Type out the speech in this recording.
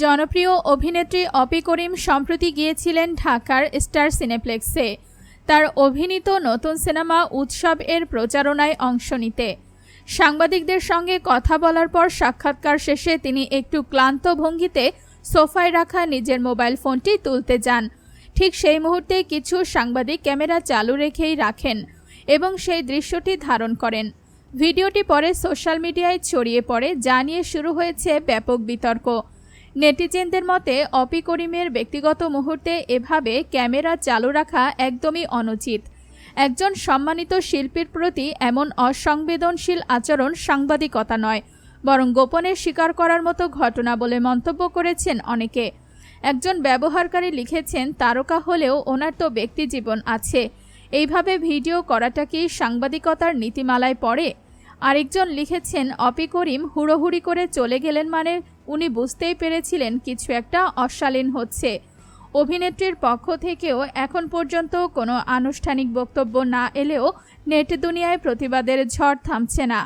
জনপ্রিয় অভিনেত্রী অপি করিম সম্প্রতি গিয়েছিলেন ঢাকার স্টার সিনেপ্লেক্সে। তার অভিনীত নতুন সিনেমা উৎসব এর প্রচারণায় অংশ নিতে। সাংবাদিকদের সঙ্গে কথা বলার পর সাক্ষাৎকার শেষে তিনি একটু ক্লান্ত ভঙ্গিতে সোফায় রাখা নিজের মোবাইল ফোনটি তুলতে যান। ঠিক সেই মুহূর্তে কিছু সাংবাদিক ক্যামেরা চালু রেখেই রাখেন এবং সেই দৃশ্যটি ধারণ করেন। ভিডিওটি পরে সোশ্যাল মিডিয়ায় ছড়িয়ে পড়ে, যা নিয়ে শুরু হয়েছে ব্যাপক বিতর্ক। নেটিজেনদের মতে অপি করিমের ব্যক্তিগত মুহূর্তে এভাবে ক্যামেরা চালু রাখা একদমই অনুচিত। একজন সম্মানিত শিল্পীর প্রতি এমন অসংবেদনশীল আচরণ সাংবাদিকতা নয়, বরং গোপনে স্বীকার করার মতো ঘটনা বলে মন্তব্য করেছেন অনেকে। একজন ব্যবহারকারী লিখেছেন, তারকা হলেও ওনার তো ব্যক্তিজীবন আছে। এইভাবে ভিডিও করাটা কি সাংবাদিকতার নীতিমালায় পড়ে? আরেকজন লিখেছেন, অপি করিম হুড়োহুড়ি করে চলে গেলেন মানে উনি বুঝতেই পেরেছিলেন কিছু একটা অশালীন হচ্ছে। অভিনেত্রীর পক্ষ থেকেও এখন পর্যন্ত কোনো আনুষ্ঠানিক বক্তব্য না এলেও নেট দুনিয়ায় প্রতিবাদের ঝড় থামছে না।